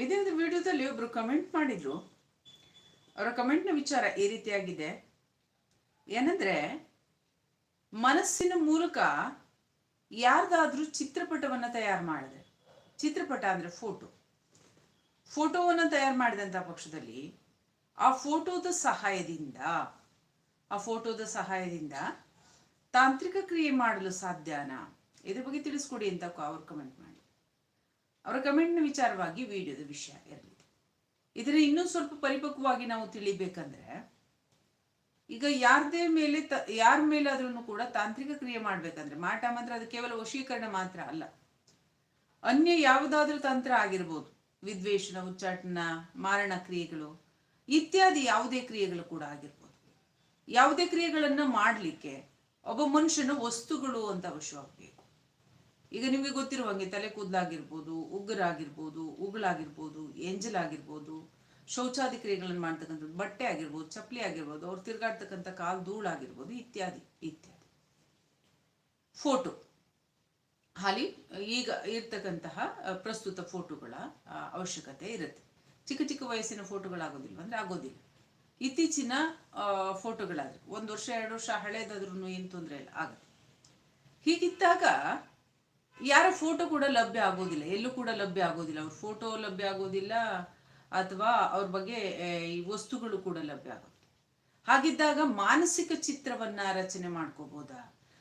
ಇದೇ ಒಂದು ವಿಡಿಯೋದಲ್ಲಿ ಒಬ್ರು ಕಮೆಂಟ್ ಮಾಡಿದ್ರು. ಅವರ ಕಮೆಂಟ್ನ ವಿಚಾರ ಈ ರೀತಿಯಾಗಿದೆ. ಏನಂದ್ರೆ, ಮನಸ್ಸಿನ ಮೂಲಕ ಯಾರ್ದಾದ್ರೂ ಚಿತ್ರಪಟವನ್ನ ತಯಾರು ಮಾಡಿದೆ, ಚಿತ್ರಪಟ ಅಂದ್ರೆ ಫೋಟೋ ಫೋಟೋವನ್ನು ತಯಾರು ಮಾಡಿದಂಥ ಪಕ್ಷದಲ್ಲಿ ಆ ಫೋಟೋದ ಸಹಾಯದಿಂದ, ಆ ಫೋಟೋದ ಸಹಾಯದಿಂದ ತಾಂತ್ರಿಕ ಕ್ರಿಯೆ ಮಾಡಲು ಸಾಧ್ಯನಾ? ಇದ್ರ ಬಗ್ಗೆ ತಿಳಿಸ್ಕೊಡಿ ಅಂತ ಅವ್ರು ಕಮೆಂಟ್ ಮಾಡಿ ಅವರ ಕಮೆಂಟ್ನ ವಿಚಾರವಾಗಿ ವಿಡಿಯೋದ ವಿಷಯ ಇರಲಿ ಇದರ ಇನ್ನೂ ಸ್ವಲ್ಪ ಪರಿಪಕ್ವವಾಗಿ ನಾವು ತಿಳಿಬೇಕಂದ್ರೆ, ಈಗ ಯಾರದೇ ಮೇಲೆ ತ, ಯಾರ ಮೇಲಾದ್ರೂ ಕೂಡ ತಾಂತ್ರಿಕ ಕ್ರಿಯೆ ಮಾಡ್ಬೇಕಂದ್ರೆ, ಮಾಟ ಮಾತ್ರ ಅದು ಕೇವಲ ವಶೀಕರಣ ಮಾತ್ರ ಅಲ್ಲ. ಅನ್ಯ ಯಾವುದಾದ್ರೂ ತಂತ್ರ ಆಗಿರ್ಬೋದು, ವಿದ್ವೇಷಣ, ಉಚ್ಚಾಟನ, ಮಾರಣ ಕ್ರಿಯೆಗಳು, ಇತ್ಯಾದಿ ಯಾವುದೇ ಕ್ರಿಯೆಗಳು ಕೂಡ ಆಗಿರ್ಬೋದು. ಯಾವುದೇ ಕ್ರಿಯೆಗಳನ್ನ ಮಾಡಲಿಕ್ಕೆ ಒಬ್ಬ ಮನುಷ್ಯನ ವಸ್ತುಗಳು ಅಂತ ಅವಶ್ಯವಾಗಬೇಕು. ಈಗ ನಿಮಗೆ ಗೊತ್ತಿರುವ ಹಾಗೆ ತಲೆ ಕೂದಲಾಗಿರ್ಬೋದು, ಉಗ್ರಾಗಿರ್ಬೋದು, ಉಗುಳಾಗಿರ್ಬೋದು ಎಂಜಲಾಗಿರ್ಬೋದು ಶೌಚಾದಿ ಕ್ರಿಯೆಗಳನ್ನು ಮಾಡ್ತಕ್ಕಂಥದ್ದು ಬಟ್ಟೆ ಆಗಿರ್ಬೋದು, ಚಪ್ಪಲಿ ಆಗಿರ್ಬೋದು, ಅವ್ರು ತಿರುಗಾಡ್ತಕ್ಕಂಥ ಕಾಲು ಧೂಳಾಗಿರ್ಬೋದು, ಇತ್ಯಾದಿ ಇತ್ಯಾದಿ. ಫೋಟೋ. ಹಾಲಿ, ಈಗ ಇರ್ತಕ್ಕಂತಹ ಪ್ರಸ್ತುತ ಫೋಟೋಗಳ ಅವಶ್ಯಕತೆ ಇರುತ್ತೆ. ಚಿಕ್ಕ ಚಿಕ್ಕ ವಯಸ್ಸಿನ ಫೋಟೋಗಳಾಗೋದಿಲ್ಲ ಅಂದರೆ ಆಗೋದಿಲ್ಲ. ಇತ್ತೀಚಿನ ಫೋಟೋಗಳಾದ್ರೆ, ಒಂದು ವರ್ಷ, ಎರಡು ವರ್ಷ ಹಳೇದಾದ್ರೂ ಏನು ತೊಂದರೆ ಇಲ್ಲ ಆಗುತ್ತೆ ಹೀಗಿದ್ದಾಗ ಯಾರ ಫೋಟೋ ಕೂಡ ಲಭ್ಯ ಆಗೋದಿಲ್ಲ, ಎಲ್ಲೂ ಕೂಡ ಲಭ್ಯ ಆಗೋದಿಲ್ಲ. ಅವ್ರ ಫೋಟೋ ಲಭ್ಯ ಆಗೋದಿಲ್ಲ ಅಥವಾ ಅವ್ರ ಬಗ್ಗೆ ಈ ವಸ್ತುಗಳು ಕೂಡ ಲಭ್ಯ ಆಗೋದಿಲ್ಲ. ಹಾಗಿದ್ದಾಗ ಮಾನಸಿಕ ಚಿತ್ರವನ್ನ ರಚನೆ ಮಾಡ್ಕೋಬಹುದಾ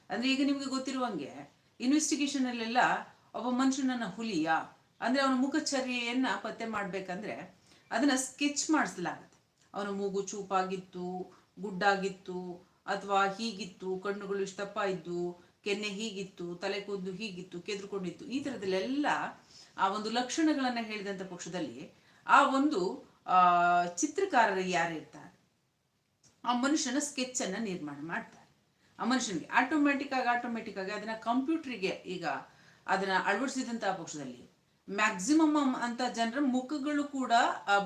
ಅಂದ್ರೆ ಈಗ ನಿಮ್ಗೆ ಗೊತ್ತಿರುವಂಗೆ ಇನ್ವೆಸ್ಟಿಗೇಷನ್ ಅಲ್ಲೆಲ್ಲ ಒಬ್ಬ ಮನುಷ್ಯನನ್ನ ಹುಲಿಯ? ಅಂದ್ರೆ ಅವನ ಮುಖಚರ್ಯೆಯನ್ನ ಪತ್ತೆ ಮಾಡ್ಬೇಕಂದ್ರೆ ಅದನ್ನ ಸ್ಕೆಚ್ ಮಾಡಿಸಲಾಗತ್ತೆ. ಅವನ ಮೂಗು ಚೂಪಾಗಿತ್ತು, ಗುಡ್ಡಾಗಿತ್ತು, ಅಥವಾ ಹೀಗಿತ್ತು, ಕಣ್ಣುಗಳು ಇಷ್ಟಪ್ಪ ಇದ್ದು ಕೆನ್ನೆ ಹೀಗಿತ್ತು, ತಲೆ ಕೂದಲು ಹೀಗಿತ್ತು, ಕೆದ್ರುಕೊಂಡಿತ್ತು, ಈ ಥರದಲ್ಲೆಲ್ಲ ಆ ಒಂದು ಲಕ್ಷಣಗಳನ್ನ ಹೇಳಿದಂಥ ಪಕ್ಷದಲ್ಲಿ ಆ ಒಂದು ಚಿತ್ರಕಾರರು ಯಾರಿರ್ತಾರೆ ಆ ಮನುಷ್ಯನ ಸ್ಕೆಚ್ ಅನ್ನ ನಿರ್ಮಾಣ ಮಾಡ್ತಾರೆ. ಆ ಮನುಷ್ಯನಿಗೆ ಆಟೋಮ್ಯಾಟಿಕ್ ಆಗಿ ಆಟೋಮ್ಯಾಟಿಕ್ ಆಗಿ ಅದನ್ನ ಕಂಪ್ಯೂಟರ್ಗೆ ಈಗ ಅದನ್ನ ಅಳವಡಿಸಿದಂತಹ ಪಕ್ಷದಲ್ಲಿ ಮ್ಯಾಕ್ಸಿಮಮ್ ಅಂತ ಜನರ ಮುಖಗಳು ಕೂಡ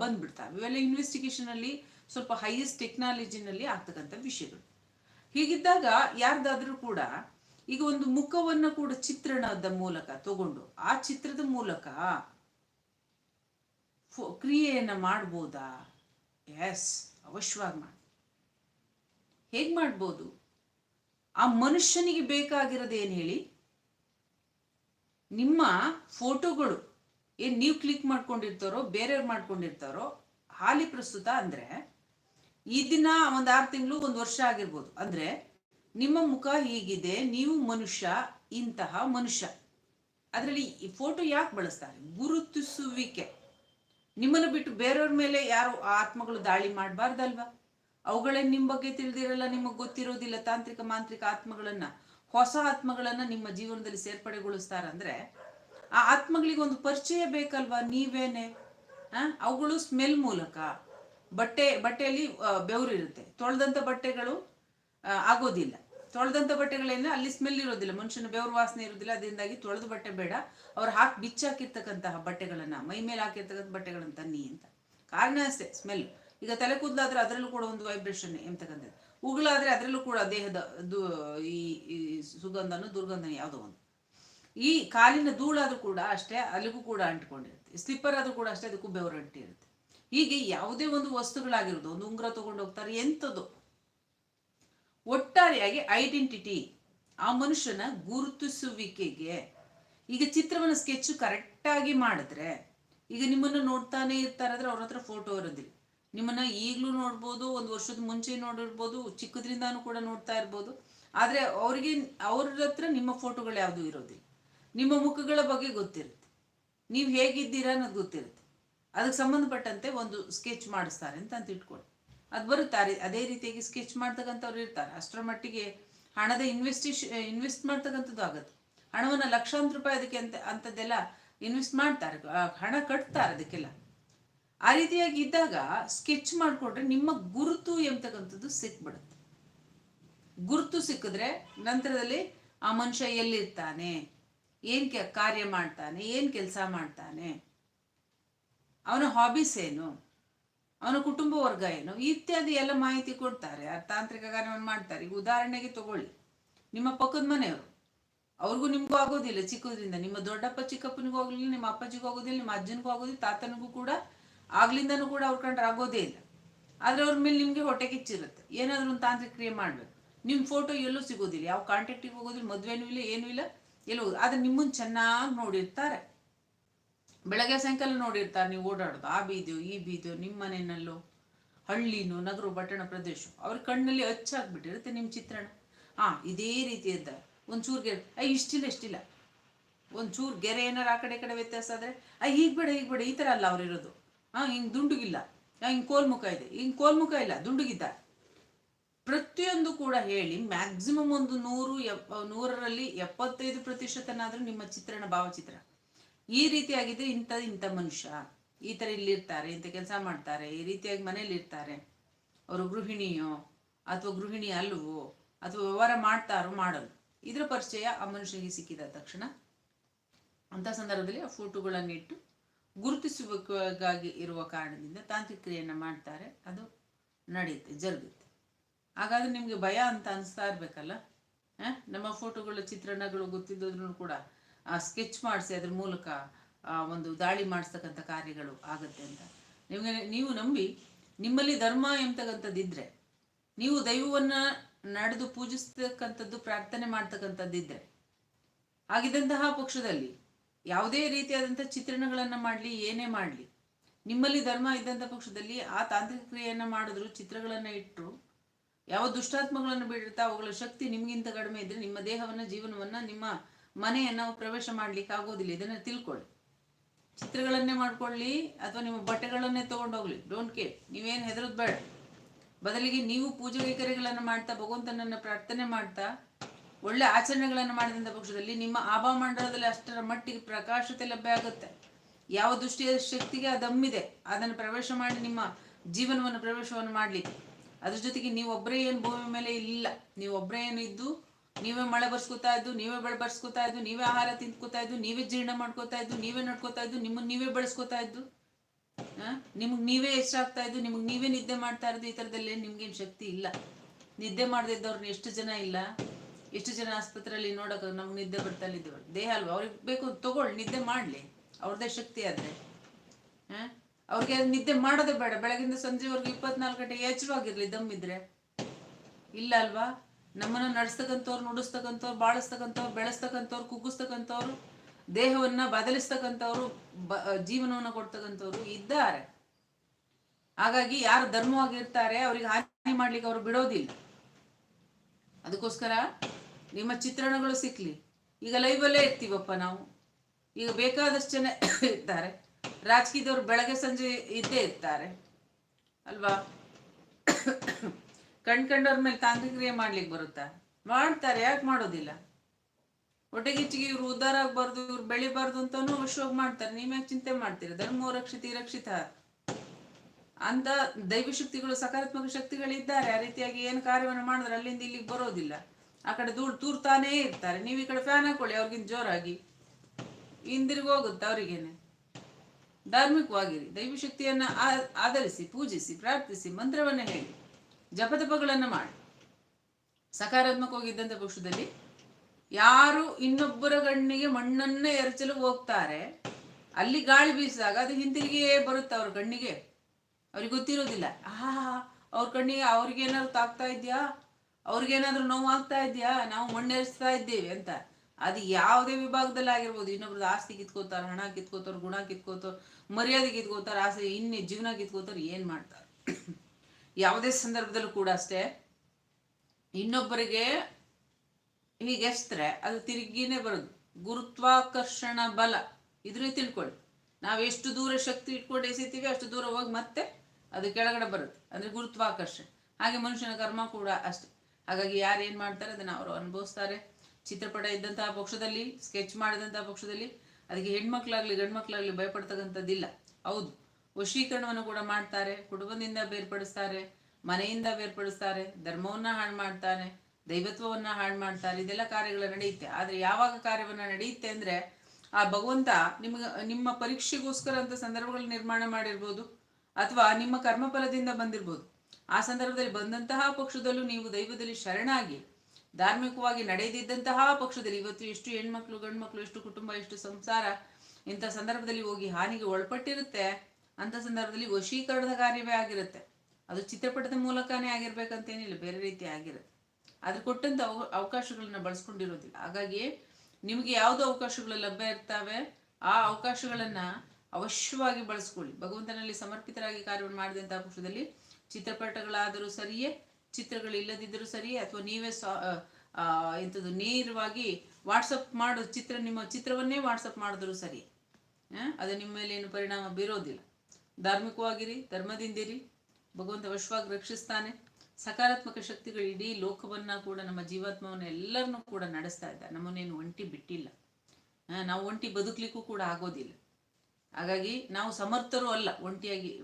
ಬಂದ್ಬಿಡ್ತವೆ. ಇವೆಲ್ಲ ಇನ್ವೆಸ್ಟಿಗೇಷನ್ ಅಲ್ಲಿ ಸ್ವಲ್ಪ ಹೈಯೆಸ್ಟ್ ಟೆಕ್ನಾಲಜಿನಲ್ಲಿ ಆಗ್ತಕ್ಕಂಥ ವಿಷಯಗಳು. ಹೀಗಿದ್ದಾಗ ಯಾರ್ದಾದ್ರೂ ಕೂಡ ಈಗ ಒಂದು ಮುಖವನ್ನ ಕೂಡ ಚಿತ್ರಣದ ಮೂಲಕ ತಗೊಂಡು, ಆ ಚಿತ್ರದ ಮೂಲಕ ಕ್ರಿಯೆಯನ್ನ ಮಾಡ್ಬೋದಾ? ಎಸ್ ಅವಶ್ಯವಾಗಿ ಮಾಡಿ. ಹೇಗ್ ಮಾಡ್ಬೋದು? ಆ ಮನುಷ್ಯನಿಗೆ ಬೇಕಾಗಿರೋದು ಏನು ಹೇಳಿ? ನಿಮ್ಮ ಫೋಟೋಗಳು ಏನು ನೀವು ಕ್ಲಿಕ್ ಮಾಡ್ಕೊಂಡಿರ್ತಾರೋ, ಬೇರೆಯವ್ರು ಮಾಡ್ಕೊಂಡಿರ್ತಾರೋ, ಹಾಲಿ ಪ್ರಸ್ತುತ ಅಂದ್ರೆ ಈ ದಿನ ಒಂದು ಆರು ತಿಂಗಳು, ಒಂದು ವರ್ಷ ಆಗಿರ್ಬೋದು. ಅಂದ್ರೆ ನಿಮ್ಮ ಮುಖ ಹೀಗಿದೆ, ನೀವು ಮನುಷ್ಯ, ಇಂತಹ ಮನುಷ್ಯ. ಅದರಲ್ಲಿ ಈ ಫೋಟೋ ಯಾಕೆ ಬಳಸ್ತಾರೆ? ಗುರುತಿಸುವಿಕೆ. ನಿಮ್ಮನ್ನು ಬಿಟ್ಟು ಬೇರೆಯವ್ರ ಮೇಲೆ ಯಾರು ಆತ್ಮಗಳು ದಾಳಿ ಮಾಡಬಾರ್ದಲ್ವಾ? ಅವುಗಳೇ ನಿಮ್ಮ ಬಗ್ಗೆ ತಿಳಿದಿರಲ್ಲ, ನಿಮಗೆ ಗೊತ್ತಿರೋದಿಲ್ಲ ತಾಂತ್ರಿಕ, ಮಾಂತ್ರಿಕ ಆತ್ಮಗಳನ್ನ. ಹೊಸ ಆತ್ಮಗಳನ್ನ ನಿಮ್ಮ ಜೀವನದಲ್ಲಿ ಸೇರ್ಪಡೆಗೊಳಿಸ್ತಾರಂದ್ರೆ ಆ ಆತ್ಮಗಳಿಗೆ ಒಂದು ಪರಿಚಯ ಬೇಕಲ್ವಾ? ನೀವೇನೆ? ಅವುಗಳು ಸ್ಮೆಲ್ ಮೂಲಕ ಬಟ್ಟೆ, ಬಟ್ಟೆಯಲ್ಲಿ ಬೆವರು ಬೆವರಿರುತ್ತೆ ತೊಳೆದಂಥ ಬಟ್ಟೆಗಳು ಆಗೋದಿಲ್ಲ. ತೊಳೆದಂತ ಬಟ್ಟೆಗಳೇನು ಅಲ್ಲಿ ಸ್ಮೆಲ್ ಇರೋದಿಲ್ಲ. ಮನುಷ್ಯನ ಬೆವರು ವಾಸನೆ ಇರೋದಿಲ್ಲ. ಅದರಿಂದಾಗಿ ತೊಳೆದು ಬಟ್ಟೆ ಬೇಡ. ಅವ್ರು ಹಾಕಿ ಬಿಚ್ಚಾಕಿರ್ತಕ್ಕಂತಹ ಬಟ್ಟೆಗಳನ್ನ, ಮೈ ಮೇಲೆ ಹಾಕಿರ್ತಕ್ಕಂಥ ಬಟ್ಟೆಗಳನ್ನ ತನ್ನಿ ಅಂತ. ಕಾರಣ ಅಷ್ಟೇ ಸ್ಮೆಲ್ ಈಗ ತಲೆ ಕೂದಲಾದ್ರೆ ಅದರಲ್ಲೂ ಕೂಡ ಒಂದು ವೈಬ್ರೇಷನ್ ಎಂತಕ್ಕಂಥದ್ದು. ಉಗುಳಾದ್ರೆ ಅದರಲ್ಲೂ ಕೂಡ ದೇಹದ ಈ ದುರ್ಗಂಧನೂ ದುರ್ಗಂಧನೋ ಯಾವುದೋ ಒಂದು. ಈ ಕಾಲಿನ ಧೂಳಾದ್ರೂ ಕೂಡ ಅಷ್ಟೇ ಅಲ್ಲಿಗೂ ಕೂಡ ಅಂಟ್ಕೊಂಡಿರುತ್ತೆ. ಸ್ಲಿಪ್ಪರ್ ಆದ್ರೂ ಕೂಡ ಅಷ್ಟೇ ಅದಕ್ಕೂ ಬೆವರು ಅಂಟಿರುತ್ತೆ. ಹೀಗೆ ಯಾವುದೇ ಒಂದು ವಸ್ತುಗಳಾಗಿರೋದು ಒಂದು ಉಂಗುರ ತಗೊಂಡು ಹೋಗ್ತಾರೆ ಎಂಥದ್ದು. ಒಟ್ಟಾರೆಯಾಗಿ ಐಡೆಂಟಿಟಿ ಆ ಮನುಷ್ಯನ ಗುರುತಿಸುವಿಕೆಗೆ. ಈಗ ಚಿತ್ರವನ್ನ ಸ್ಕೆಚ್ ಕರೆಕ್ಟಾಗಿ ಮಾಡಿದ್ರೆ, ಈಗ ನಿಮ್ಮನ್ನು ನೋಡ್ತಾನೆ ಇರ್ತಾರಾದ್ರೆ ಅವ್ರ ಹತ್ರ ಫೋಟೋ ಇರೋದಿಲ್ಲ. ನಿಮ್ಮನ್ನ ಈಗಲೂ ನೋಡ್ಬೋದು, ಒಂದು ವರ್ಷದ ಮುಂಚೆ ನೋಡಿರ್ಬೋದು, ಚಿಕ್ಕದ್ರಿಂದಾನು ಕೂಡ ನೋಡ್ತಾ ಇರ್ಬೋದು. ಆದ್ರೆ ಅವರಿಗೆ, ಅವ್ರ ಹತ್ರ ನಿಮ್ಮ ಫೋಟೋಗಳು ಯಾವುದೂ ಇರೋದಿಲ್ಲ. ನಿಮ್ಮ ಮುಖಗಳ ಬಗ್ಗೆ ಗೊತ್ತಿರುತ್ತೆ. ನೀವು ಹೇಗಿದ್ದೀರಾ ಅನ್ನೋದು ಗೊತ್ತಿರುತ್ತೆ. ಅದಕ್ಕೆ ಸಂಬಂಧಪಟ್ಟಂತೆ ಒಂದು ಸ್ಕೆಚ್ ಮಾಡಿಸ್ತಾರೆ ಅಂತ ಅಂತ ಇಟ್ಕೊಳ್ಳಿ ಅದು ಬರುತ್ತೆ. ಅದೇ ರೀತಿಯಾಗಿ ಸ್ಕೆಚ್ ಮಾಡ್ತಕ್ಕಂಥವ್ರು ಇರ್ತಾರೆ. ಅಷ್ಟರ ಮಟ್ಟಿಗೆ ಹಣದ ಇನ್ವೆಸ್ಟಿಶ್ ಇನ್ವೆಸ್ಟ್ ಮಾಡ್ತಕ್ಕಂಥದ್ದು ಆಗುತ್ತೆ ಹಣವನ್ನು ಲಕ್ಷಾಂತರ ರೂಪಾಯಿ ಅದಕ್ಕೆ ಅಂತ ಅಂಥದ್ದೆಲ್ಲ ಇನ್ವೆಸ್ಟ್ ಮಾಡ್ತಾರೆ. ಹಣ ಕಟ್ತಾರೆ ಅದಕ್ಕೆಲ್ಲ. ಆ ರೀತಿಯಾಗಿ ಇದ್ದಾಗ ಸ್ಕೆಚ್ ಮಾಡಿಕೊಂಡ್ರೆ ನಿಮ್ಮ ಗುರುತು ಎಂಬತಕ್ಕಂಥದ್ದು ಸಿಕ್ಬಿಡುತ್ತೆ. ಗುರುತು ಸಿಕ್ಕಿದ್ರೆ ನಂತರದಲ್ಲಿ ಆ ಮನುಷ್ಯ ಎಲ್ಲಿರ್ತಾನೆ? ಏನು ಕಾರ್ಯ ಮಾಡ್ತಾನೆ? ಏನು ಕೆಲಸ ಮಾಡ್ತಾನೆ? ಅವನ ಹಾಬೀಸ್ ಏನು? ಅವನ ಕುಟುಂಬ ವರ್ಗ ಏನು? ಇತ್ಯಾದಿ ಎಲ್ಲ ಮಾಹಿತಿ ಕೊಡ್ತಾರೆ. ಆ ತಾಂತ್ರಿಕ ಕಾರ್ಯವನ್ನು ಮಾಡ್ತಾರೆ. ಈಗ ಉದಾಹರಣೆಗೆ ತಗೊಳ್ಳಿ. ನಿಮ್ಮ ಪಕ್ಕದ ಮನೆಯವರು. ಅವ್ರಿಗೂ ನಿಮಗೂ ಆಗೋದಿಲ್ಲ ಚಿಕ್ಕದ್ರಿಂದ. ನಿಮ್ಮ ದೊಡ್ಡಪ್ಪ ಚಿಕ್ಕಪ್ಪನಿಗೂ ಆಗೋದಿಲ್ಲ, ನಿಮ್ಮ ಅಪ್ಪಾಜಿಗೂ ಆಗೋದಿಲ್ಲ, ನಿಮ್ಮ ಅಜ್ಜನಿಗೂ ಆಗೋದಿಲ್ಲ, ತಾತನಿಗೂ ಕೂಡ ಆಗ್ಲಿಂದನೂ ಕೂಡ ಅವ್ರ ಕಂಡ್ರೆ ಆಗೋದೇ ಇಲ್ಲ. ಆದ್ರೆ ಅವ್ರ ಮೇಲೆ ನಿಮಗೆ ಹೊಟ್ಟೆ ಕಿಚ್ಚಿರುತ್ತೆ. ಏನಾದರೂ ಒಂದು ತಾಂತ್ರಿಕ ಕ್ರಿಯೆ ಮಾಡ್ಬೇಕು. ನಿಮ್ಮ ಫೋಟೋ ಎಲ್ಲೂ ಸಿಗೋದಿಲ್ಲ. ಯಾವ ಕಾಂಟ್ಯಾಕ್ಟಿಗೆ ಹೋಗೋದಿಲ್ಲ, ಮದುವೆನೂ ಇಲ್ಲ, ಏನೂ ಇಲ್ಲ, ಎಲ್ಲೋ ಆದ್ರೆ ನಿಮ್ಮನ್ನು ಚೆನ್ನಾಗಿ ನೋಡಿರ್ತಾರೆ. ಬೆಳಗ್ಗೆ ಸಾಯಂಕಾಲ ನೋಡಿರ್ತಾರೆ, ನೀವು ಓಡಾಡೋದು, ಆ ಬೀದಿಯೋ, ಈ ಬೀದಿಯೋ, ನಿಮ್ಮ ಮನೆಯಲ್ಲೋ, ಹಳ್ಳಿನೋ, ನಗರ, ಪಟ್ಟಣ, ಪ್ರದೇಶ, ಅವ್ರ ಕಣ್ಣಲ್ಲಿ ಹಚ್ಚಾಕ್ಬಿಟ್ಟಿರುತ್ತೆ ನಿಮ್ಮ ಚಿತ್ರಣ. ಆ ಇದೇ ರೀತಿ ಇದ್ದ. ಒಂಚೂರು ಗೆರೆ ಅಯ್ಯ ಇಷ್ಟಿಲ್ಲ ಇಷ್ಟಿಲ್ಲ. ಒಂಚೂರು ಗೆರೆ ಏನಾರು ಆ ಕಡೆ ಕಡೆ ವ್ಯತ್ಯಾಸ ಆದ್ರೆ ಐ ಹೀಗೆ ಬೇಡ ಹೀಗೆ ಬೇಡ, ಈ ಥರ ಅಲ್ಲ ಅವರಿರೋದು ಹಾ, ಹಿಂಗೆ ದುಂಡುಗಿಲ್ಲ. ಹಿಂಗ್ ಕೋಲ್ಮುಖ ಇದೆ. ಹಿಂಗ್ ಕೋಲ್ಮುಖ ಇಲ್ಲ, ದುಂಡುಗಿದ್ದ. ಪ್ರತಿಯೊಂದು ಕೂಡ ಹೇಳಿ, ಮ್ಯಾಕ್ಸಿಮಮ್ ಒಂದು ನೂರು ಎಪ್, ನೂರರಲ್ಲಿ ಎಪ್ಪತ್ತೈದು ಪ್ರತಿಶತನಾದರೂ ನಿಮ್ಮ ಚಿತ್ರಣ ಭಾವಚಿತ್ರ. ಈ ರೀತಿಯಾಗಿದ್ರೆ ಇಂಥ ಇಂಥ ಮನುಷ್ಯ. ಈ ಥರ ಇಲ್ಲಿರ್ತಾರೆ ಇಂಥ ಕೆಲಸ ಮಾಡ್ತಾರೆ, ಈ ರೀತಿಯಾಗಿ ಮನೇಲಿ ಇರ್ತಾರೆ. ಅವರು ಗೃಹಿಣಿಯೋ ಅಥವಾ ಗೃಹಿಣಿ ಅಲ್ವೋ ಅಥವಾ ವ್ಯವಹಾರ ಮಾಡ್ತಾರೋ ಮಾಡಲು ಇದರ ಪರಿಚಯ ಆ ಮನುಷ್ಯನಿಗೆ ಸಿಕ್ಕಿದ ತಕ್ಷಣ ಅಂಥ ಸಂದರ್ಭದಲ್ಲಿ ಆ ಫೋಟೋಗಳನ್ನು ಇಟ್ಟು ಗುರುತಿಸಬೇಕಾಗಿ ಇರುವ ಕಾರಣದಿಂದ ತಾಂತ್ರಿಕ ಕ್ರಿಯೆಯನ್ನು ಮಾಡ್ತಾರೆ. ಅದು ನಡೆಯುತ್ತೆ, ಜರುಗುತ್ತೆ. ಹಾಗಾದ್ರೆ ನಿಮಗೆ ಭಯ ಅಂತ ಅನಿಸ್ತಾ ಇರಬೇಕಲ್ಲ? ನಮ್ಮ ಫೋಟೋಗಳ ಚಿತ್ರಣಗಳು ಗೊತ್ತಿದ್ದರೂ ಕೂಡ ಸ್ಕೆಚ್ ಮಾಡಿಸಿ ಅದ್ರ ಮೂಲಕ ಆ, ಒಂದು ದಾಳಿ ಮಾಡಿಸ್ತಕ್ಕಂಥ ಕಾರ್ಯಗಳು ಆಗುತ್ತೆ ಅಂತ. ನಿಮಗೆ ನೀವು ನಂಬಿ ನಿಮ್ಮಲ್ಲಿ ಧರ್ಮ ಎಂಬತಕ್ಕಂಥದ್ದಿದ್ರೆ ನೀವು ದೈವವನ್ನ ನಡೆದು ಪೂಜಿಸ್ತಕ್ಕಂಥದ್ದು ಪ್ರಾರ್ಥನೆ ಮಾಡ್ತಕ್ಕಂಥದ್ದಿದ್ರೆ ಆಗಿದ್ದಂತಹ ಪಕ್ಷದಲ್ಲಿ ಯಾವುದೇ ರೀತಿಯಾದಂಥ ಚಿತ್ರಣಗಳನ್ನು ಮಾಡಲಿ ಏನೇ ಮಾಡಲಿ ನಿಮ್ಮಲ್ಲಿ ಧರ್ಮ ಇದ್ದಂಥ ಪಕ್ಷದಲ್ಲಿ ಆ ತಾಂತ್ರಿಕ ಕ್ರಿಯೆಯನ್ನು ಮಾಡಿದ್ರು ಚಿತ್ರಗಳನ್ನು ಇಟ್ಟರು ಯಾವ ದುಷ್ಟಾತ್ಮಗಳನ್ನು ಬಿಡಿರ್ತಾ ಅವುಗಳ ಶಕ್ತಿ ನಿಮಗಿಂತ ಕಡಿಮೆ ಇದ್ರೆ ನಿಮ್ಮ ದೇಹವನ್ನ ಜೀವನವನ್ನ ನಿಮ್ಮ ಮನೆಯನ್ನ ನಾವು ಪ್ರವೇಶ ಮಾಡ್ಲಿಕ್ಕೆ ಆಗೋದಿಲ್ಲ. ಇದನ್ನ ತಿಳ್ಕೊಳ್ಳಿ. ಚಿತ್ರಗಳನ್ನೇ ಮಾಡ್ಕೊಳ್ಳಿ ಅಥವಾ ನಿಮ್ಮ ಬಟ್ಟೆಗಳನ್ನೇ ತಗೊಂಡೋಗ್ಲಿ. ಡೋಂಟ್ ಕೇರ್ ನೀವೇನು ಹೆದರೋದು ಬೇಡ. ಬದಲಿಗೆ ನೀವು ಪೂಜೆ ಕೈಕರ್ಯಗಳನ್ನು ಮಾಡ್ತಾ, ಭಗವಂತನನ್ನ ಪ್ರಾರ್ಥನೆ ಮಾಡ್ತಾ, ಒಳ್ಳೆ ಆಚರಣೆಗಳನ್ನು ಮಾಡಿದಂಥ ಪಕ್ಷದಲ್ಲಿ ನಿಮ್ಮ ಆಭಾಮಂಡಲದಲ್ಲಿ ಅಷ್ಟರ ಮಟ್ಟಿಗೆ ಪ್ರಕಾಶತೆ ಲಭ್ಯ ಆಗುತ್ತೆ. ಯಾವ ದೃಷ್ಟಿಯ ಶಕ್ತಿಗೆ ಅದಮ್ಮಿದೆ, ಅದನ್ನು ಪ್ರವೇಶ ಮಾಡಿ ನಿಮ್ಮ ಜೀವನವನ್ನು ಪ್ರವೇಶವನ್ನು ಮಾಡಲಿಕ್ಕೆ. ಅದ್ರ ಜೊತೆಗೆ ನೀವೊಬ್ಬರೇ ಏನು ಭೂಮಿ ಮೇಲೆ ಇಲ್ಲ. ನೀವೊಬ್ಬರೇ ಏನು ಇದ್ದು ನೀವೇ ಮಳೆ ಬರ್ಸ್ಕೊತಾ ಇದ್ದು, ನೀವೇ ಬೆಳೆ ಬರ್ಸ್ಕೊತಾ ಇದ್ದು, ನೀವೇ ಆಹಾರ ತಿಂದ್ಕೋತಾ ಇದ್ದು, ನೀವೇ ಜೀರ್ಣ ಮಾಡ್ಕೋತಾ ಇದ್ದು, ನೀವೇ ನಡ್ಕೋತಾ ಇದ್ದು, ನಿಮ್ಮನ್ನ ನೀವೇ ಬೆಳೆಸ್ಕೊತಾ ಇದ್ದು ನಿಮಗೆ ನೀವೇ ಎಷ್ಟಾಗ್ತಾ ಇದ್ದು, ನಿಮಗೆ ನೀವೇ ನಿದ್ದೆ ಮಾಡ್ತಾ ಇರೋದು ಈ ಥರದಲ್ಲಿ ನಿಮ್ಗೇನು ಶಕ್ತಿ ಇಲ್ಲ. ನಿದ್ದೆ ಮಾಡದಿದ್ದವ್ರನ್ನ ಎಷ್ಟು ಜನ ಇಲ್ಲ, ಎಷ್ಟು ಜನ ಆಸ್ಪತ್ರೆಯಲ್ಲಿ ನೋಡೋಕೆ ನಮ್ಗೆ ನಿದ್ದೆ ಬರ್ತಾ ಇದ್ದವ್ರು ದೇಹ ಅಲ್ವಾ? ಅವ್ರಿಗೆ ಬೇಕು ತಗೊಳ್ಳಿ ನಿದ್ದೆ ಮಾಡ್ಲಿ. ಅವ್ರದೇ ಶಕ್ತಿ ಆದರೆ. ಅವ್ರಿಗೆ ಅದು ನಿದ್ದೆ ಮಾಡೋದೇ ಬೇಡ. ಬೆಳಗಿಂದ ಸಂಜೆವರೆಗೂ ಇಪ್ಪತ್ನಾಲ್ಕು ಗಂಟೆ ಎಚ್ಚರವಾಗಿರ್ಲಿ ದಮ್ಮಿದ್ರೆ ಇಲ್ಲ ಅಲ್ವಾ? ನಮ್ಮನ್ನ ನಡೆಸ್ತಕ್ಕಂಥವ್ರು, ನುಡಿಸ್ತಕ್ಕಂಥವ್ರು, ಬಾಳಿಸ್ತಕ್ಕಂಥವ್ರು, ಬೆಳೆಸ್ತಕ್ಕಂಥವ್ರು, ಕುಗ್ಗಿಸ್ತಕ್ಕಂಥವ್ರು, ದೇಹವನ್ನ ಬದಲಿಸ್ತಕ್ಕಂಥವ್ರು, ಬ, ಜೀವನವನ್ನ ಕೊಡ್ತಕ್ಕಂಥವ್ರು ಇದ್ದಾರೆ. ಹಾಗಾಗಿ ಯಾರು ಧರ್ಮವಾಗಿರ್ತಾರೆ, ಅವ್ರಿಗೆ ಹಾನಿ ಮಾಡ್ಲಿಕ್ಕೆ ಅವ್ರು ಬಿಡೋದಿಲ್ಲ. ಅದಕ್ಕೋಸ್ಕರ ನಿಮ್ಮ ಚಿತ್ರಣಗಳು ಸಿಕ್ಲಿ. ಈಗ ಲೈವಲ್ಲೇ ಇರ್ತೀವಪ್ಪ ನಾವು. ಈಗ ಬೇಕಾದಷ್ಟು ಜನ ಇರ್ತಾರೆ. ರಾಜಕೀಯದವ್ರು ಬೆಳಗ್ಗೆ ಸಂಜೆ ಇದ್ದೇ ಇರ್ತಾರೆ. ಅಲ್ವಾ? ಕಣ್ ಕಂಡವ್ರ ಮೇಲೆ ತಾಂತ್ರಿಕ ಕ್ರಿಯೆ ಮಾಡ್ಲಿಕ್ಕೆ ಬರುತ್ತಾ? ಮಾಡ್ತಾರೆ, ಯಾಕೆ ಮಾಡೋದಿಲ್ಲ? ಹೊಟ್ಟೆಗಿಚ್ಚಿಗೆ ಇವ್ರು ಉದ್ದಾರ ಆಗ್ಬಾರ್ದು ಇವ್ರು ಬೆಳಿಬಾರ್ದು ಅಂತಾನು ವಿಶ್ವಾಗ ಮಾಡ್ತಾರೆ. ನೀವ್ ಯಾಕೆ ಚಿಂತೆ ಮಾಡ್ತೀರಿ? ಧರ್ಮೋ, ರಕ್ಷಿತಿ ರಕ್ಷಿತ ಅಂತ ದೈವ ಶಕ್ತಿಗಳು, ಸಕಾರಾತ್ಮಕ ಶಕ್ತಿಗಳಿದ್ದಾರೆ. ಆ ರೀತಿಯಾಗಿ ಏನು ಕಾರ್ಯವನ್ನು ಮಾಡಿದ್ರೆ ಅಲ್ಲಿಂದ ಇಲ್ಲಿಗೆ ಬರೋದಿಲ್ಲ. ಆ ಕಡೆ ಧೂಳು ತೂರ್ತಾನೇ ಇರ್ತಾರೆ. ನೀವು ಈ ಕಡೆ ಫ್ಯಾನ್ ಹಾಕೊಳ್ಳಿ, ಅವ್ರಿಗಿಂತ ಜೋರಾಗಿ. ಹಿಂದಿರುಗಿ ಹೋಗುತ್ತೆ ಅವರಿಗೇನೆ. ಧಾರ್ಮಿಕವಾಗಿರಿ. ದೈವ ಶಕ್ತಿಯನ್ನ ಆಧರಿಸಿ, ಪೂಜಿಸಿ, ಪ್ರಾರ್ಥಿಸಿ, ಮಂತ್ರವನ್ನ ಹೇಳಿ. ಜಪತಪಗಳನ್ನು ಮಾಡಿ. ಸಕಾರಾತ್ಮಕವಾಗಿದ್ದಂಥ ಪಕ್ಷದಲ್ಲಿ. ಯಾರು ಇನ್ನೊಬ್ಬರ ಕಣ್ಣಿಗೆ ಮಣ್ಣನ್ನೇ ಎರಚಲು ಹೋಗ್ತಾರೆ, ಅಲ್ಲಿ ಗಾಳಿ ಬೀಸಿದಾಗ ಅದು ಹಿಂತಿರುಗಿಯೇ ಬರುತ್ತೆ ಅವ್ರ ಕಣ್ಣಿಗೆ. ಅವ್ರಿಗೆ ಗೊತ್ತಿರೋದಿಲ್ಲ. ಆ ಅವ್ರ ಕಣ್ಣಿಗೆ ಅವ್ರಿಗೇನಾದ್ರು ತಾಗ್ತಾ ಇದೆಯಾ? ಅವ್ರಿಗೇನಾದ್ರೂ ನೋವು ಆಗ್ತಾ ಇದೆಯಾ? ನಾವು ಮಣ್ಣೆರಿಸ್ತಾ ಇದ್ದೇವೆ ಅಂತ. ಅದು ಯಾವುದೇ ವಿಭಾಗದಲ್ಲಿ ಆಗಿರ್ಬೋದು. ಇನ್ನೊಬ್ರದ್ದು ಆಸ್ತಿ ಕಿತ್ಕೋತಾರೆ ಹಣ ಕಿತ್ಕೋತಾರೆ ಗುಣ ಕಿತ್ಕೋತಾರೆ ಮರ್ಯಾದೆ ಕಿತ್ಕೋತಾರೆ ಆಸೆ, ಇನ್ನೇ ಜೀವನ ಕಿತ್ಕೋತಾರೆ ಏನು ಮಾಡ್ತಾರೆ? ಯಾವುದೇ ಸಂದರ್ಭದಲ್ಲೂ ಕೂಡ ಅಷ್ಟೇ. ಇನ್ನೊಬ್ಬರಿಗೆ ಹೀಗೆ ಎಸ್ತ್ರೆ, ಅದು ತಿರುಗಿನೇ ಬರೋದು. ಗುರುತ್ವಾಕರ್ಷಣ ಬಲ, ಇದ್ರ ತಿಳ್ಕೊಳ್ಳಿ. ನಾವು ಎಷ್ಟು ದೂರ ಶಕ್ತಿ ಇಟ್ಕೊಂಡು ಎಸಿತೀವಿ, ಅಷ್ಟು ದೂರ ಹೋಗಿ ಮತ್ತೆ ಅದು ಕೆಳಗಡೆ ಬರುತ್ತೆ. ಅಂದರೆ ಗುರುತ್ವಾಕರ್ಷಣೆ. ಹಾಗೆ ಮನುಷ್ಯನ ಕರ್ಮ ಕೂಡ ಅಷ್ಟೆ. ಹಾಗಾಗಿ ಯಾರು ಏನು ಮಾಡ್ತಾರೆ, ಅದನ್ನು ಅವರು ಅನುಭವಿಸ್ತಾರೆ. ಚಿತ್ರಪಟ ಇದ್ದಂತಹ ಪಕ್ಷದಲ್ಲಿ ಸ್ಕೆಚ್ ಮಾಡಿದಂತಹ ಪಕ್ಷದಲ್ಲಿ, ಅದಕ್ಕೆ ಹೆಣ್ಮಕ್ಳಾಗ್ಲಿ ಗಂಡ್ಮಕ್ಳಾಗ್ಲಿ ಭಯಪಡ್ತಕ್ಕಂಥದ್ದಿಲ್ಲ. ಹೌದು. ವಶೀಕರಣವನ್ನು ಕೂಡ ಮಾಡ್ತಾರೆ, ಕುಟುಂಬದಿಂದ ಬೇರ್ಪಡಿಸ್ತಾರೆ, ಮನೆಯಿಂದ ಬೇರ್ಪಡಿಸ್ತಾರೆ, ಧರ್ಮವನ್ನ ಹಾಳು ಮಾಡ್ತಾರೆ, ದೈವತ್ವವನ್ನ ಹಾಳು ಮಾಡ್ತಾರೆ, ಇದೆಲ್ಲ ಕಾರ್ಯಗಳು ನಡೆಯುತ್ತೆ. ಆದ್ರೆ ಯಾವಾಗ ಕಾರ್ಯವನ್ನ ನಡೆಯುತ್ತೆ ಅಂದ್ರೆ ಆ ಭಗವಂತ ನಿಮ್ಗೆ, ನಿಮ್ಮ ಪರೀಕ್ಷೆಗೋಸ್ಕರ ಅಂತ ಸಂದರ್ಭಗಳು ನಿರ್ಮಾಣ ಮಾಡಿರ್ಬೋದು, ಅಥವಾ ನಿಮ್ಮ ಕರ್ಮಫಲದಿಂದ ಬಂದಿರ್ಬೋದು. ಆ ಸಂದರ್ಭದಲ್ಲಿ ಬಂದಂತಹ ಪಕ್ಷದಲ್ಲೂ ನೀವು ದೈವದಲ್ಲಿ ಶರಣಾಗಿ, ಧಾರ್ಮಿಕವಾಗಿ ನಡೆದಿದ್ದಂತಹ ಪಕ್ಷದಲ್ಲಿ ಇವತ್ತು ಎಷ್ಟು ಹೆಣ್ಮಕ್ಳು ಗಂಡು ಮಕ್ಳು ಎಷ್ಟು ಕುಟುಂಬ, ಎಷ್ಟು ಸಂಸಾರ, ಇಂಥ ಸಂದರ್ಭದಲ್ಲಿ ಹೋಗಿ ಹಾನಿಗೆ ಒಳಪಟ್ಟಿರುತ್ತೆ ಅಂಥ ಸಂದರ್ಭದಲ್ಲಿ ವಶೀಕರಣದ ಕಾರ್ಯವೇ ಆಗಿರುತ್ತೆ. ಅದು ಚಿತ್ರಪಟದ ಮೂಲಕನೇ ಆಗಿರ್ಬೇಕಂತೇನಿಲ್ಲ, ಬೇರೆ ರೀತಿ ಆಗಿರುತ್ತೆ. ಅದ್ರ ಕೊಟ್ಟಂತ ಅವ, ಅವಕಾಶಗಳನ್ನ ಬಳಸ್ಕೊಂಡಿರೋದಿಲ್ಲ. ಹಾಗಾಗಿ ನಿಮಗೆ ಯಾವುದು ಅವಕಾಶಗಳು ಲಭ್ಯ ಇರ್ತಾವೆ, ಆ ಅವಕಾಶಗಳನ್ನ ಅವಶ್ಯವಾಗಿ ಬಳಸ್ಕೊಳ್ಳಿ. ಭಗವಂತನಲ್ಲಿ ಸಮರ್ಪಿತರಾಗಿ ಕಾರ್ಯವನ್ನು ಮಾಡಿದಂತಹ ಪಕ್ಷದಲ್ಲಿ ಚಿತ್ರಪಟಗಳಾದರೂ ಸರಿಯೇ ಚಿತ್ರಗಳು ಇಲ್ಲದಿದ್ದರೂ ಸರಿಯೇ, ಅಥವಾ ನೀವೇ ಎಂಥದ್ದು ನೇರವಾಗಿ ವಾಟ್ಸಪ್ ಮಾಡೋ, ಚಿತ್ರ, ನಿಮ್ಮ ಚಿತ್ರವನ್ನೇ ವಾಟ್ಸಪ್ ಮಾಡಿದ್ರು ಸರಿ ಅದು ನಿಮ್ಮ ಮೇಲೆ ಏನು ಪರಿಣಾಮ ಬೀರೋದಿಲ್ಲ. ಧಾರ್ಮಿಕವಾಗಿರಿ ಧರ್ಮದಿಂದಿರಿ ಭಗವಂತ ವಶವಾಗಿ ರಕ್ಷಿಸ್ತಾನೆ. ಸಕಾರಾತ್ಮಕ ಶಕ್ತಿಗಳು ಇಡೀ ಲೋಕವನ್ನ ಕೂಡ ನಮ್ಮ ಜೀವಾತ್ಮವನ್ನ ಎಲ್ಲರನ್ನೂ ಕೂಡ ನಡೆಸ್ತಾ ಇದ್ದಾರೆ. ನಮ್ಮನ್ನೇನು ಒಂಟಿ ಬಿಟ್ಟಿಲ್ಲ. ನಾವು ಒಂಟಿ ಬದುಕಲಿಕ್ಕೂ ಕೂಡ ಆಗೋದಿಲ್ಲ. ಹಾಗಾಗಿ ನಾವು ಸಮರ್ಥರು ಅಲ್ಲ ಒಂಟಿಯಾಗಿ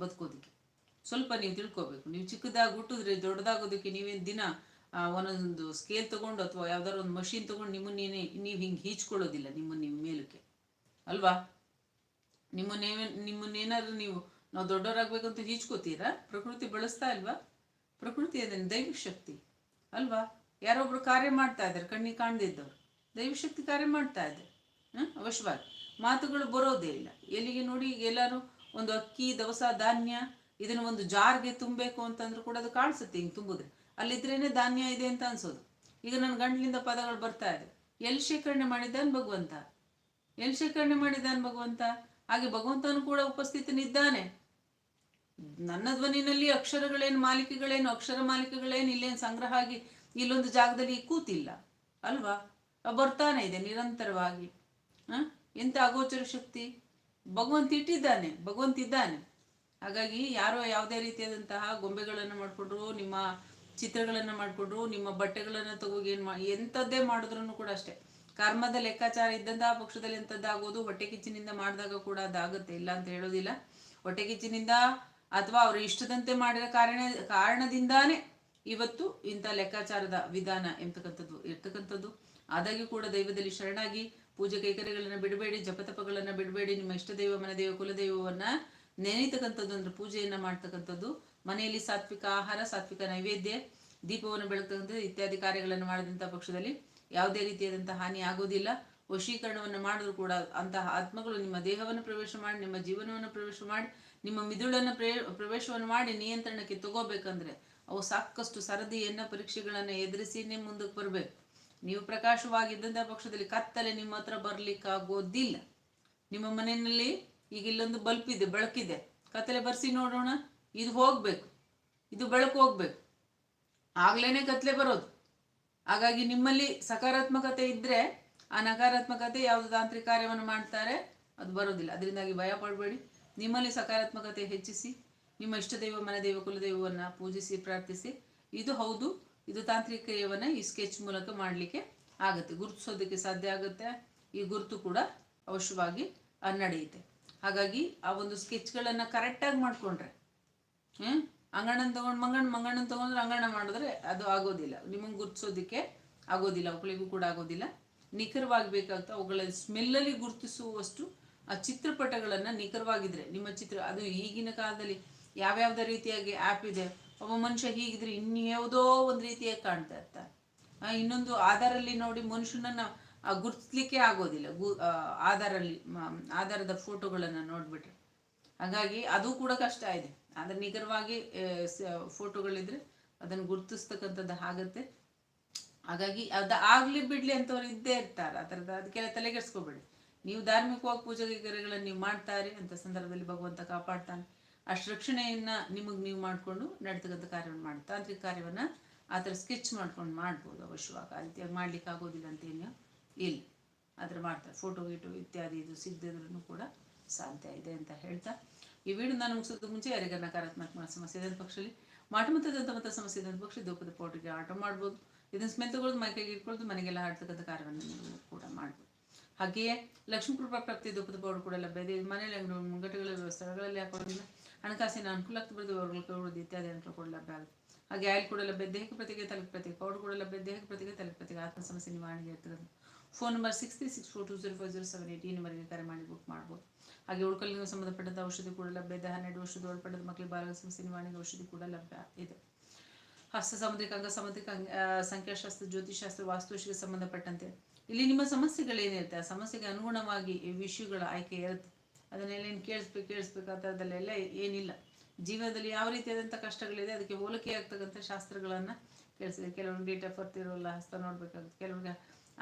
ಬದುಕೋದಕ್ಕೆ. ಸ್ವಲ್ಪ ನೀವು ತಿಳ್ಕೊಬೇಕು. ನೀವು ಚಿಕ್ಕದಾಗಿ ಹುಟ್ಟಿದ್ರೆ, ದೊಡ್ಡದಾಗೋದಕ್ಕೆ ನೀವೇನು ದಿನ ಒಂದೊಂದು ಸ್ಕೇಲ್ ತಗೊಂಡು ಅಥವಾ ಯಾವ್ದಾದ್ರು ಒಂದು ಮಷಿನ್ ತಗೊಂಡು ನಿಮ್ಮನ್ನ ನೀನೇ ನೀವು ಹಿಂಗೆ ಹೀಚ್ಕೊಳ್ಳೋದಿಲ್ಲ ನಿಮ್ಮನ್ನ ನಿಮ್ಮ ಮೇಲಕ್ಕೆ. ಅಲ್ವಾ? ನಿಮ್ಮನ್ನೇನ ನಿಮ್ಮನ್ನೇನಾದ್ರು ನೀವು, ನಾವು ದೊಡ್ಡವರಾಗಬೇಕು ಅಂತ ಈಜ್ಕೋತೀರಾ? ಪ್ರಕೃತಿ ಬಳಸ್ತಾ ಇಲ್ವಾ? ಪ್ರಕೃತಿ ಅದೇನು ದೈವಿಕ ಶಕ್ತಿ, ಅಲ್ವಾ? ಯಾರೊಬ್ರು ಕಾರ್ಯ ಮಾಡ್ತಾ ಇದ್ದಾರೆ, ಕಣ್ಣಿಗೆ ಕಾಣದಿದ್ದವ್ರು ದೈವಿಕ ಶಕ್ತಿ ಕಾರ್ಯ ಮಾಡ್ತಾ ಇದೆ ಹ್ಮ್? ಅವಶ್ಯವಾಗಿ. ಮಾತುಗಳು ಬರೋದೇ ಇಲ್ಲ. ಎಲ್ಲಿಗೆ ನೋಡಿ ಎಲ್ಲರೂ ಒಂದು ಅಕ್ಕಿ, ದವಸ, ಧಾನ್ಯ, ಇದನ್ನ ಒಂದು ಜಾರ್ಗೆ ತುಂಬಬೇಕು ಅಂತಂದ್ರೂ ಕೂಡ ಅದು ಕಾಣಿಸುತ್ತೆ ಹಿಂಗೆ ತುಂಬಿದ್ರೆ. ಅಲ್ಲಿದ್ರೇನೆ ಧಾನ್ಯ ಇದೆ ಅಂತ ಅನ್ಸೋದು. ಈಗ ನನ್ನ ಗಂಟ್ಲಿಂದ ಪದಗಳು ಬರ್ತಾ ಇದೆ. ಎಲ್ಲಿ ಶೇಖರಣೆ ಮಾಡಿದ್ದಾನೆ ಭಗವಂತ? ಎಲ್ಲಿ ಶೇಖರಣೆ ಮಾಡಿದ್ದಾನೆ ಭಗವಂತ? ಹಾಗೆ ಭಗವಂತನು ಕೂಡ ಉಪಸ್ಥಿತನಿದ್ದಾನೆ. ನನ್ನ ಧ್ವನಿನಲ್ಲಿ ಅಕ್ಷರಗಳೇನು, ಮಾಲಿಕೆಗಳೇನು, ಅಕ್ಷರ ಮಾಲಿಕೆಗಳೇನು, ಇಲ್ಲೇನು ಸಂಗ್ರಹ ಆಗಿ ಇಲ್ಲೊಂದು ಜಾಗದಲ್ಲಿ ಕೂತಿಲ್ಲ. ಅಲ್ವಾ? ಬರ್ತಾನೆ ಇದೆ ನಿರಂತರವಾಗಿ. ಹ? ಎಂತ ಅಗೋಚರ ಶಕ್ತಿ? ಭಗವಂತ ಇಟ್ಟಿದ್ದಾನೆ, ಭಗವಂತ ಇದ್ದಾನೆ. ಹಾಗಾಗಿ ಯಾರೋ ಯಾವುದೇ ರೀತಿಯಾದಂತಹ ಗೊಂಬೆಗಳನ್ನು ಮಾಡಿಕೊಂಡ್ರು, ನಿಮ್ಮ ಚಿತ್ರಗಳನ್ನು ಮಾಡಿಕೊಂಡ್ರು, ನಿಮ್ಮ ಬಟ್ಟೆಗಳನ್ನು ತಗೋಗಿ ಏನು ಮಾ, ಎಂಥದ್ದೇ ಮಾಡಿದ್ರು ಕೂಡ ಅಷ್ಟೇ. ಕರ್ಮದ ಲೆಕ್ಕಾಚಾರ ಇದ್ದಂತಹ ಪಕ್ಷದಲ್ಲಿ ಎಂಥದ್ದಾಗೋದು? ಹೊಟ್ಟೆ ಕಿಚ್ಚಿನಿಂದ ಮಾಡಿದಾಗ ಕೂಡ ಅದಾಗುತ್ತೆ. ಇಲ್ಲ ಅಂತ ಹೇಳೋದಿಲ್ಲ. ಹೊಟ್ಟೆ ಕಿಚ್ಚಿನಿಂದ ಅಥವಾ ಅವರು ಇಷ್ಟದಂತೆ ಮಾಡಿರೋ ಕಾರಣ, ಕಾರಣದಿಂದಾನೇ ಇವತ್ತು ಇಂಥ ಲೆಕ್ಕಾಚಾರದ ವಿಧಾನ ಎಂತಕ್ಕಂಥದ್ದು, ಇರ್ತಕ್ಕಂಥದ್ದು. ಆದಾಗ್ಯೂ ಕೂಡ ದೈವದಲ್ಲಿ ಶರಣಾಗಿ ಪೂಜೆ ಕೈಕರ್ಯಗಳನ್ನ ಬಿಡಬೇಡಿ, ಜಪತಪಗಳನ್ನ ಬಿಡಬೇಡಿ, ನಿಮ್ಮ ಇಷ್ಟ ದೈವ ಮನೆದೇವ, ಕುಲದೈವವನ್ನ ನೆನೆತಕ್ಕಂಥದ್ದು ಅಂದ್ರೆ ಪೂಜೆಯನ್ನ ಮಾಡ್ತಕ್ಕಂಥದ್ದು. ಮನೆಯಲ್ಲಿ ಸಾತ್ವಿಕ ಆಹಾರ, ಸಾತ್ವಿಕ ನೈವೇದ್ಯ, ದೀಪವನ್ನು ಬೆಳಕಂತ ಇತ್ಯಾದಿ ಕಾರ್ಯಗಳನ್ನು ಮಾಡಿದಂಥ ಪಕ್ಷದಲ್ಲಿ ಯಾವುದೇ ರೀತಿಯಾದಂತಹ ಹಾನಿ ಆಗೋದಿಲ್ಲ. ವಶೀಕರಣವನ್ನು ಮಾಡಿದ್ರು ಕೂಡ ಅಂತಹ ಆತ್ಮಗಳು ನಿಮ್ಮ ದೇಹವನ್ನು ಪ್ರವೇಶ ಮಾಡಿ, ನಿಮ್ಮ ಜೀವನವನ್ನು ಪ್ರವೇಶ ಮಾಡಿ, ನಿಮ್ಮ ಮಿದುಳನ್ನು ಪ್ರೇ, ಪ್ರವೇಶವನ್ನು ಮಾಡಿ ನಿಯಂತ್ರಣಕ್ಕೆ ತಗೋಬೇಕಂದ್ರೆ ಅವು ಸಾಕಷ್ಟು ಸರದಿಯನ್ನ, ಪರೀಕ್ಷೆಗಳನ್ನ ಎದುರಿಸಿನೇ ಮುಂದಕ್ಕೆ ಬರಬೇಕು. ನೀವು ಪ್ರಕಾಶವಾಗಿದ್ದಂತಹ ಪಕ್ಷದಲ್ಲಿ ಕತ್ತಲೆ ನಿಮ್ಮ ಹತ್ರ ಬರ್ಲಿಕ್ಕಾಗೋದಿಲ್ಲ. ನಿಮ್ಮ ಮನೆಯಲ್ಲಿ ಈಗ ಇಲ್ಲೊಂದು ಬಲ್ಪ್ ಇದೆ, ಬೆಳಕಿದೆ. ಕತ್ತಲೆ ಬರ್ಸಿ ನೋಡೋಣ, ಇದು ಹೋಗ್ಬೇಕು. ಇದು ಬೆಳಕು ಹೋಗ್ಬೇಕು. ಆಗ್ಲೇನೆ ಕತ್ತಲೆ ಬರೋದು. ಹಾಗಾಗಿ ನಿಮ್ಮಲ್ಲಿ ಸಕಾರಾತ್ಮಕತೆ ಇದ್ದರೆ ಆ ನಕಾರಾತ್ಮಕತೆ ಯಾವುದು ತಾಂತ್ರಿಕ ಕಾರ್ಯವನ್ನು ಮಾಡ್ತಾರೆ, ಅದು ಬರೋದಿಲ್ಲ. ಅದರಿಂದಾಗಿ ಭಯ ಪಡಬೇಡಿ. ನಿಮ್ಮಲ್ಲಿ ಸಕಾರಾತ್ಮಕತೆ ಹೆಚ್ಚಿಸಿ, ನಿಮ್ಮ ಇಷ್ಟ ದೈವ ಮನೆದೈವ ಕುಲದೈವವನ್ನು ಪೂಜಿಸಿ, ಪ್ರಾರ್ಥಿಸಿ. ಇದು ಹೌದು, ಇದು ತಾಂತ್ರಿಕಯವನ್ನ ಈ ಸ್ಕೆಚ್ ಮೂಲಕ ಮಾಡಲಿಕ್ಕೆ ಆಗುತ್ತೆ. ಗುರುತಿಸೋದಕ್ಕೆ ಸಾಧ್ಯ ಆಗುತ್ತೆ. ಈ ಗುರುತು ಕೂಡ ಅವಶ್ಯವಾಗಿ ನಡೆಯುತ್ತೆ. ಹಾಗಾಗಿ ಆ ಒಂದು ಸ್ಕೆಚ್ಗಳನ್ನು ಕರೆಕ್ಟಾಗಿ ಮಾಡಿಕೊಂಡ್ರೆ ಅಂಗಣ್ಣನ ತಗೊಂಡು ಮಂಗಣ್ಣ, ಮಂಗಣ್ಣನ ತಗೊಂಡ್ರೆ ಅಂಗಣ್ಣ ಮಾಡಿದ್ರೆ ಅದು ಆಗೋದಿಲ್ಲ. ನಿಮಗೆ ಗುರ್ತಿಸೋದಕ್ಕೆ ಆಗೋದಿಲ್ಲ ಅವುಗಳಿಗೂ ಕೂಡ ಆಗೋದಿಲ್ಲ. ನಿಖರವಾಗಿ ಬೇಕಾಗುತ್ತೆ ಅವುಗಳ ಸ್ಮೆಲ್ಲಲ್ಲಿ ಗುರುತಿಸುವಷ್ಟು ಆ ಚಿತ್ರಪಟಗಳನ್ನು ನಿಖರವಾಗಿದ್ರೆ, ನಿಮ್ಮ ಚಿತ್ರ, ಅದು ಈಗಿನ ಕಾಲದಲ್ಲಿ ಯಾವ್ಯಾವ್ದ ರೀತಿಯಾಗಿ ಆ್ಯಪ್ ಇದೆ, ಒಬ್ಬ ಮನುಷ್ಯ ಹೀಗಿದ್ರೆ ಇನ್ಯಾವುದೋ ಒಂದು ರೀತಿಯಾಗಿ ಕಾಣ್ತಾ ಇರ್ತಾರೆ ಇನ್ನೊಂದು ಆಧಾರಲ್ಲಿ ನೋಡಿ ಮನುಷ್ಯನನ್ನ ಗುರ್ತಿಸ್ಲಿಕ್ಕೆ ಆಗೋದಿಲ್ಲ. ಗು ಆಧಾರಲ್ಲಿ ಆಧಾರದ ಫೋಟೋಗಳನ್ನು ನೋಡ್ಬಿಟ್ರೆ. ಹಾಗಾಗಿ ಅದು ಕೂಡ ಕಷ್ಟ ಇದೆ. ಆದರೆ ನಿಖರವಾಗಿ ಫೋಟೋಗಳಿದ್ರೆ ಅದನ್ನು ಗುರುತಿಸ್ತಕ್ಕಂಥದ್ದು ಆಗತ್ತೆ. ಹಾಗಾಗಿ ಅದು ಆಗ್ಲಿ ಬಿಡ್ಲಿ ಅಂತವ್ರು ಇದ್ದೇ ಇರ್ತಾರೆ. ಆ ಥರದ ಅದಕ್ಕೆಲ್ಲ ತಲೆಗೆಡ್ಸ್ಕೊಬೇಡಿ ನೀವು ಧಾರ್ಮಿಕವಾಗಿ ಪೂಜೆ ಕೈಕರ್ಯಗಳನ್ನು ನೀವು ಮಾಡ್ತಾರೆ, ಅಂತ ಸಂದರ್ಭದಲ್ಲಿ ಭಗವಂತ ಕಾಪಾಡ್ತಾನೆ. ಅಷ್ಟು ರಕ್ಷಣೆಯನ್ನು ನಿಮಗೆ ನೀವು ಮಾಡಿಕೊಂಡು ನಡ್ತಕ್ಕಂಥ ಕಾರ್ಯವನ್ನು ಮಾಡಿ. ತಾಂತ್ರಿಕ ಕಾರ್ಯವನ್ನ ಆ ಥರ ಸ್ಕೆಚ್ ಮಾಡ್ಕೊಂಡು ಮಾಡ್ಬೋದು ಅವಶ್ಯವಾಗಿ. ಆ ರೀತಿಯಾಗಿ ಮಾಡ್ಲಿಕ್ಕೆ ಆಗೋದಿಲ್ಲ ಅಂತೇನು ಇಲ್ಲ. ಆದ್ರೆ ಮಾಡ್ತಾರೆ. ಫೋಟೋ, ಗೀಟೋ ಇತ್ಯಾದಿ ಇದು ಸಿಗದಿದ್ರೂ ಕೂಡ ಸಾಧ್ಯ ಇದೆ ಅಂತ ಹೇಳ್ತಾ ಈ ವೀಡಿಯೋ ನಾನು ಮುಗಿಸೋದಕ್ಕೆ ಮುಂಚೆ ಯಾರಿಗೆ ನಕಾರಾತ್ಮಕ ಸಮಸ್ಯೆ ಇದ್ದ ಪಕ್ಷದಲ್ಲಿ ಮಾಟಮತ ಮತ್ತೆ ಸಮಸ್ಯೆ ಇದ್ದ ಪಕ್ಷ ದೂಪದ ಪೌಡ್ರಿಗೆ ಆಟ ಮಾಡ್ಬೋದು. ಇದನ್ನ ಸ್ಮೆಲ್ ತಗೊಳ್ಳೋದು ಮೈಕೈಗೆ ಇಟ್ಕೊಳ್ಳೋದು ಮನೆಗೆಲ್ಲ ಆಡ್ತಕ್ಕಂಥ ಕಾರ್ಯವನ್ನು ಕೂಡ ಮಾಡ್ಬೋದು. ಹಾಗೆಯೇ ಲಕ್ಷ್ಮೀ ಕೃಪಾ ಪ್ರಾಪ್ತಿ ದೂಪದ ಪೌಡರ್ ಕೂಡ ಲಭ್ಯ ಇದೆ. ಮನೆಯಲ್ಲಿ ಅಂಗಡಿ ಮುಂಗಟ್ಟುಗಳಲ್ಲಿ ಸ್ಥಳಗಳಲ್ಲಿ ಹಾಕೋದ್ರಿಂದ ಹಣಕಾಸಿನ ಅನುಕೂಲ ಆಗ್ತಬಾರ್ದು ಕೊಡೋದು ಇತ್ಯಾದಿ ಅನುಕೂಲ ಕೂಡ ಲಭ್ಯ ಆಗುತ್ತೆ. ಹಾಗೆ ಆಯಿಲ್ ಕೂಡ ಲಭ್ಯ ದೇಹಕ ಪ್ರತಿಗೆ ತಲೆಗೆ ಪ್ರತಿಗೆ ಪೌಡರ್ ಕೂಡ ಲಭ್ಯ, ದೇಹಕ್ಕೆ ಪ್ರತಿಗೆ ತಲೆಗೆ ಪ್ರತಿಗೆ ಆತ್ಮ ಸಮಸ್ಯೆ ನಿವಾರಣೆಗೆ ಇರ್ತದೆ phone number six three six four two zero five zero seven eight ಈ ನಂಬರ್ಗೆ ಕರೆ ಮಾಡಿ ಬುಕ್ ಮಾಡ್ಬೋದು. ಹಾಗೆ ಉಳ್ಕಲ್ಲಿಗೆ ಸಂಬಂಧಪಟ್ಟಂಥ ಔಷಧಿ ಕೂಡ ಲಭ್ಯ. ಇದೆ ಹನ್ನೆರಡು ವರ್ಷದ ಒಳಪಟ್ಟದ ಮಕ್ಕಳಿಗೆ ಬಾಲ ಸಮಸ್ಯೆ ನಿವಾರಣೆಗೆ ಔಷಧಿ ಕೂಡ ಲಭ್ಯ ಇದೆ. ಹಸ್ತ ಸಾಮುದ್ರಿಕ, ಅಂಗ ಸಾಮುದ್ರಿಕ ಸಂಖ್ಯಾಶಾಸ್ತ್ರ ಜ್ಯೋತಿಷಾಸ್ತ್ರ ವಾಸ್ತುಶಿಗೆ ಸಂಬಂಧಪಟ್ಟಂತೆ. ಇಲ್ಲಿ ನಿಮ್ಮ ಸಮಸ್ಯೆಗಳೇನಿರುತ್ತೆ ಆ ಸಮಸ್ಯೆಗೆ ಅನುಗುಣವಾಗಿ ಈ ವಿಷಯಗಳ ಆಯ್ಕೆ ಇರುತ್ತೆ ಅದನ್ನೆಲ್ಲ ಏನು ಕೇಳಿಸ್ಬೇಕು ಕೇಳಿಸ್ಬೇಕು ಆ ಥರದಲ್ಲೆಲ್ಲ ಏನಿಲ್ಲ. ಜೀವನದಲ್ಲಿ ಯಾವ ರೀತಿಯಾದಂಥ ಕಷ್ಟಗಳಿದೆ, ಅದಕ್ಕೆ ಹೋಲಿಕೆ ಆಗ್ತಕ್ಕಂಥ ಶಾಸ್ತ್ರಗಳನ್ನು ಕೇಳಿಸಿದೆ. ಕೆಲವ್ರಿಗೆ ಡೇಟ್ ಆಫ್ ಬರ್ತ್ ಇರೋಲ್ಲ ಹಸ್ತ ನೋಡ್ಬೇಕಾಗುತ್ತೆ. ಕೆಲವ್ರಿಗೆ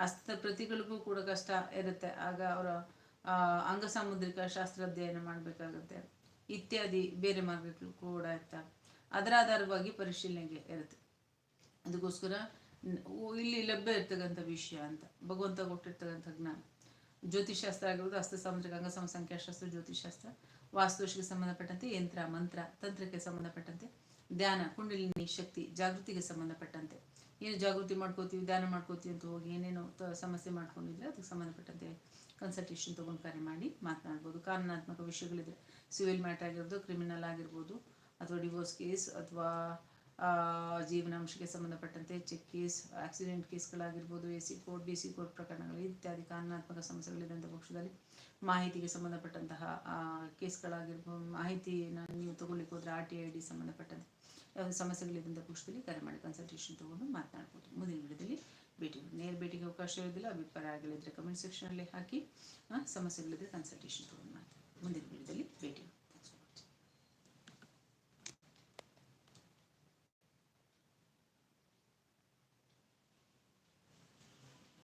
ಹಸ್ತ ಪ್ರತಿಗಳಿಗೂ ಕೂಡ ಕಷ್ಟ ಇರುತ್ತೆ. ಆಗ ಅವರ ಅಂಗ ಸಾಮುದ್ರಿಕ ಶಾಸ್ತ್ರ ಅಧ್ಯಯನ ಮಾಡಬೇಕಾಗುತ್ತೆ. ಇತ್ಯಾದಿ ಬೇರೆ ಮಾರ್ಗಗಳು ಕೂಡ ಇರ್ತಾರೆ ಅದರ ಆಧಾರವಾಗಿ ಪರಿಶೀಲನೆಗೆ ಇರುತ್ತೆ. ಅದಕ್ಕೋಸ್ಕರ ಇಲ್ಲಿ ಲಭ್ಯ ಇರ್ತಕ್ಕಂಥ ವಿಷಯ ಅಂತ, ಭಗವಂತ ಕೊಟ್ಟಿರ್ತಕ್ಕಂಥ ಜ್ಞಾನ. ಜ್ಯೋತಿಷಾಸ್ತ್ರ ಸಾಮುದ್ರಿಕ ಅಂಗ ಸಮ ಸಂಖ್ಯಾಶಾಸ್ತ್ರ ಜ್ಯೋತಿಷಾಸ್ತ್ರ ವಾಸ್ತುಶಿಗೆ ಸಂಬಂಧಪಟ್ಟಂತೆ ಯಂತ್ರ, ಮಂತ್ರ, ತಂತ್ರಕ್ಕೆ ಸಂಬಂಧಪಟ್ಟಂತೆ ಧ್ಯಾನ, ಕುಂಡಲಿನಿ ಶಕ್ತಿ, ಜಾಗೃತಿಗೆ ಸಂಬಂಧಪಟ್ಟಂತೆ. ಏನು ಜಾಗೃತಿ ಮಾಡ್ಕೋತೀವಿ, ಧ್ಯಾನ ಮಾಡ್ಕೋತೀವಿ ಅಂತ ಹೋಗಿ ಏನೇನೋ ಸಮಸ್ಯೆ ಮಾಡ್ಕೊಂಡಿದ್ರೆ ಅದಕ್ಕೆ ಸಂಬಂಧಪಟ್ಟಂತೆ ಕನ್ಸಲ್ಟೇಷನ್ ತೊಗೊಂಡು ಕರೆ ಮಾಡಿ ಮಾತನಾಡ್ಬೋದು. ಕಾನೂನಾತ್ಮಕ ವಿಷಯಗಳಿದ್ರೆ ಸಿವಿಲ್ ಮ್ಯಾಟರ್ ಆಗಿರ್ಬೋದು, ಕ್ರಿಮಿನಲ್ ಆಗಿರ್ಬೋದು, ಅಥವಾ ಡಿವೋರ್ಸ್ ಕೇಸ್, ಅಥವಾ ಜೀವನಾಂಶಕ್ಕೆ ಸಂಬಂಧಪಟ್ಟಂತೆ cheque case, accident ಕೇಸ್ಗಳಾಗಿರ್ಬೋದು, A C court D C court ಪ್ರಕರಣಗಳು ಇತ್ಯಾದಿ ಕಾನೂನಾತ್ಮಕ ಸಮಸ್ಯೆಗಳಿದ್ದಂಥ ಪಕ್ಷದಲ್ಲಿ ಮಾಹಿತಿಗೆ ಸಂಬಂಧಪಟ್ಟಂತಹ ಕೇಸ್ಗಳಾಗಿರ್ಬೋದು ಮಾಹಿತಿಯನ್ನು ನೀವು ತೊಗೊಳ್ಳಿಕ್ಕೆ ಹೋದರೆ ಆರ್ ಟಿ ಐ ಡಿ ಸಂಬಂಧಪಟ್ಟಂತೆ ಸಮಸ್ಯೆಗಳಿದ್ದಂಥ ಪಕ್ಷದಲ್ಲಿ ಕರೆ ಮಾಡಿ ಕನ್ಸಲ್ಟೇಷನ್ ತೊಗೊಂಡು ಮಾತನಾಡ್ಬೋದು. ಮುಂದಿನ ವಿಡಿಯೋದಲ್ಲಿ ಭೇಟಿ ನೇರ ಭೇಟಿಗೆ ಅವಕಾಶ ಇರೋದಿಲ್ಲ, ಅಭಿಪ್ರಾಯ ಅಭಿಪ್ರಾಯಗಳಿದ್ರೆ ಕಮೆಂಟ್ ಸೆಕ್ಷನಲ್ಲಿ ಹಾಕಿ ಸಮಸ್ಯೆಗಳಿದ್ರೆ ಕನ್ಸಲ್ಟೇಷನ್ ತೊಗೊಂಡು ಮಾತು ಮುಂದಿನ ವಿಡಿಯೋದಲ್ಲಿ ಭೇಟಿ